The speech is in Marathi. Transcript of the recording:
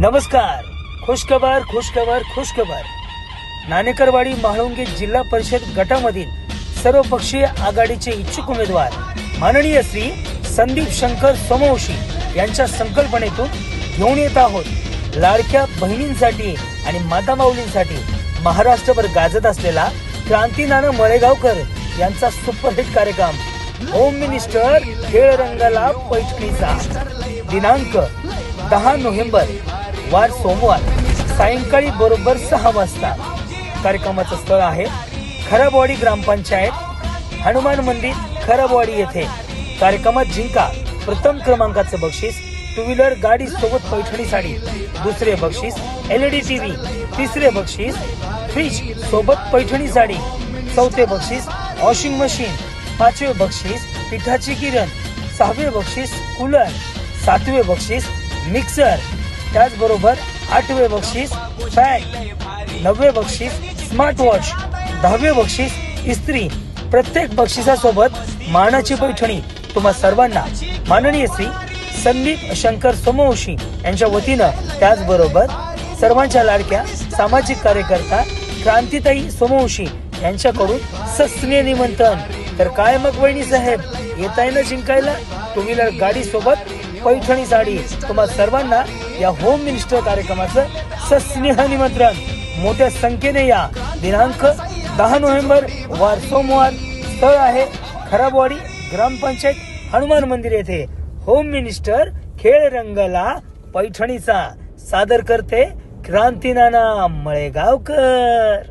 नमस्कार. खुशखबर खुशखबर खुशखबर. नाणेकरवाडी म्हाळुंगे जिल्हा परिषद गटामधील सर्वपक्षीय आघाडीचे इच्छुक उमेदवार माननीय श्री संदीप शंकर सोमवंशी यांच्या संकल्पनेतून घेऊन येत आहोत. लाडक्या बहिणींसाठी आणि माता माऊलींसाठी महाराष्ट्रभर गाजत असलेला क्रांतीनाना मळेगावकर यांचा सुपरहिट कार्यक्रम होम मिनिस्टर खेळ रंगाला पैठणीचा. दिनांक दहा नोव्हेंबर वार सोमवार सायंकाळी बरोबर सहा वाजता. कार्यक्रमाचं स्थळ आहे खराबवाडी ग्रामपंचायत हनुमान मंदिर खराबवाडी येथे. कार्यक्रमात जिंका प्रथम क्रमांकाचं बक्षीस टू व्हीलर गाडी सोबत पैठणी साडी दुसरे बक्षीस एलईडी टीव्ही तिसरे बक्षीस फ्रीज सोबत पैठणी साडी चौथे बक्षीस वॉशिंग मशीन पाचवे बक्षीस पिठाची किरण सहावे बक्षीस कूलर सातवे बक्षीस मिक्सर त्याचबरोबर आठवे बक्षीस फॅन नववे बक्षीस स्मार्ट वॉच दहावे बक्षीस इस्त्री. प्रत्येक बक्षिसासोबत मानाची पैठणी. तुम्हा सर्वांना माननीय श्री संदीप शंकर सोमवंशी यांच्या वतीनं त्याचबरोबर सर्वांच्या लाडक्या सामाजिक कार्यकर्ता क्रांतीताई सोमवंशी यांच्याकडून सस्ने निमंत्रण. तर काय मग वहिनी साहेब येत आहे ना जिंकायला? टू व्हीलर गाडी सोबत पैठणी साडी तुम्हा सर्वांना या होम मिनिस्टर कार्यक्रमाचं सस्नेह निमंत्रण. मोठ्या संख्येने या दिनांक दहा नोव्हेंबर वार सोमवार स्थळ आहे खराबवाडी ग्रामपंचायत हनुमान मंदिर येथे. होम मिनिस्टर खेळ रंगला पैठणीचा. सादर करते क्रांतीनाना मळेगावकर.